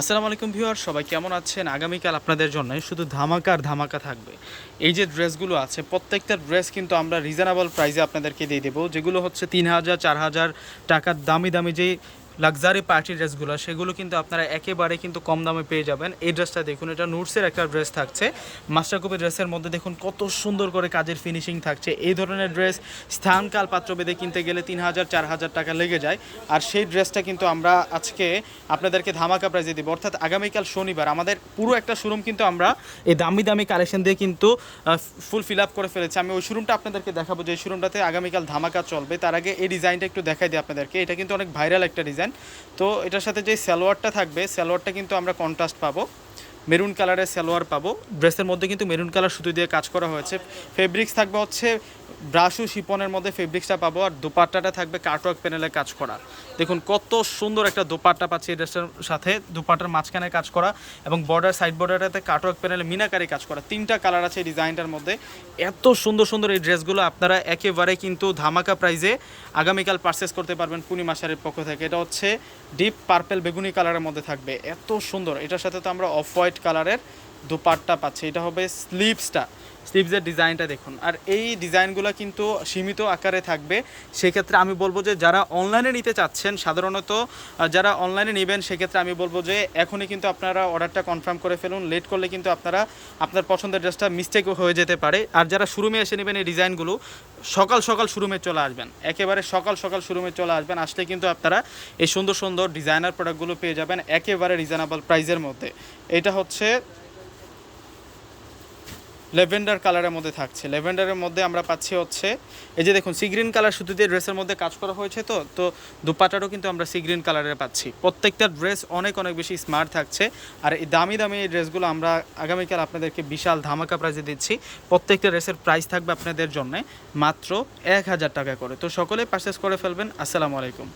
আসসালামু আলাইকুম ভিউয়ার সবাই কেমন আছেন? আগামীকাল আপনাদের জন্য শুধু ধামাকা আর ধামাকা থাকবে। এই যে ড্রেসগুলো আছে, প্রত্যেকটা ড্রেস কিন্তু আমরা রিজনেবল প্রাইসে আপনাদেরকে দিয়ে দেবো, যেগুলো হচ্ছে তিন হাজার, চার হাজার টাকার দামি দামি যে লাক্সারি পার্টি ড্রেসগুলো সেগুলো কিন্তু আপনারা একেবারে কিন্তু কম দামে পেয়ে যাবেন। এই ড্রেসটা দেখুন, এটা নুটসের একটা ড্রেস থাকছে। মাস্টারকপি ড্রেসের মধ্যে দেখুন কত সুন্দর করে কাজের ফিনিশিং থাকছে। এই ধরনের ড্রেস স্থানকাল পাত্রভেদে কিনতে গেলে তিন হাজার, চার হাজার টাকা লেগে যায়। আর সেই ড্রেসটা কিন্তু আমরা আজকে আপনাদেরকে ধামাকা প্রাইজে দিব। অর্থাৎ আগামীকাল শনিবার আমাদের পুরো একটা শোরুম কিন্তু আমরা এই দামি দামি কালেকশন দিয়ে কিন্তু ফুল ফিল আপ করে ফেলেছি। আমি ওই শোরুমটা আপনাদেরকে দেখাবো যে শোরুমটাতে আগামীকাল ধামাকা চলবে। তার আগে এই ডিজাইনটা একটু দেখাই দিই আপনাদেরকে। এটা কিন্তু অনেক ভাইরাল একটা ডিজাইন তো এটার সাথে যে সালোয়ারটা থাকবে সালোয়ারটা কিন্তু আমরা কন্ট্রাস্ট পাবো। মেরুন কালারের সালোয়ার পাবো। ড্রেসের মধ্যে কিন্তু মেরুন কালার সুতো দিয়ে কাজ করা হয়েছে। ফেব্রিক্স থাকবে হচ্ছে ব্রাশু শিপনের মধ্যে ফেব্রিক্সটা পাবো আর দোপাট্টাটা থাকবে কাটওয়ার্ক প্যানেলে কাজ করা। দেখুন কত সুন্দর একটা দোপাট্টা পাচ্ছি এই ড্রেসের সাথে, দোপাট্টার মাঝখানে কাজ করা এবং বর্ডার, সাইড বর্ডারটাতে কাটওয়ার্ক প্যানেলে মিনাকারি কাজ করা। তিনটা কালার আছে এই ডিজাইনটার মধ্যে। এত সুন্দর সুন্দর এই ড্রেসগুলো আপনারা একেবারে কিন্তু ধামাকা প্রাইজে আগামীকাল পারচেস করতে পারবেন পূর্ণিমা শাড়ির পক্ষ থেকে। এটা হচ্ছে ডিপ পার্পেল বেগুনি কালারের মধ্যে থাকবে। এত সুন্দর। এটার সাথে তো আমরা অফ হোয়াইট কালারের। দুপাট্টা পাচ্ছে, এটা হবে স্লিভসটা। স্লিভসের ডিজাইনটা দেখুন। আর এই ডিজাইনগুলো কিন্তু সীমিত আকারে থাকবে। সেক্ষেত্রে আমি বলব যে, যারা অনলাইনে নিতে চাচ্ছেন, সাধারণত যারা অনলাইনে নেবেন, সেক্ষেত্রে আমি বলব যে, এখনই কিন্তু আপনারা অর্ডারটা কনফার্ম করে ফেলুন। লেট করলে কিন্তু আপনারা, আপনার পছন্দের ড্রেসটা মিস্টেকও হয়ে যেতে পারে। আর যারা শোরুমে এসে নেবেন এই ডিজাইনগুলো, সকাল সকাল শোরুমে চলে আসবেন। একেবারে সকাল সকাল শোরুমে চলে আসবেন। আসলে কিন্তু আপনারা এই সুন্দর সুন্দর ডিজাইনার প্রোডাক্টগুলো পেয়ে যাবেন একেবারে রিজনেবল প্রাইসের মধ্যে। এটা হচ্ছে লেভেন্ডার কালারের মধ্যে থাকছে। লেভেন্ডারের মধ্যে আমরা পাচ্ছি হচ্ছে, এই যে দেখুন সি গ্রিন কালার দিয়ে ড্রেসের মধ্যে কাজ করা হয়েছে তো তো দুপাটারও কিন্তু আমরা সি গ্রিন কালারের পাচ্ছি। প্রত্যেকটা ড্রেস অনেক অনেক বেশি স্মার্ট থাকছে। আর এই দামি দামি এই ড্রেসগুলো আমরা আগামীকাল আপনাদেরকে বিশাল ধামাকা প্রাইজে দিচ্ছি। প্রত্যেকটা ড্রেসের প্রাইস থাকবে আপনাদের জন্য মাত্র এক হাজার টাকা করে। তো সকলে পারচেস করে ফেলবেন। আসসালামু আলাইকুম।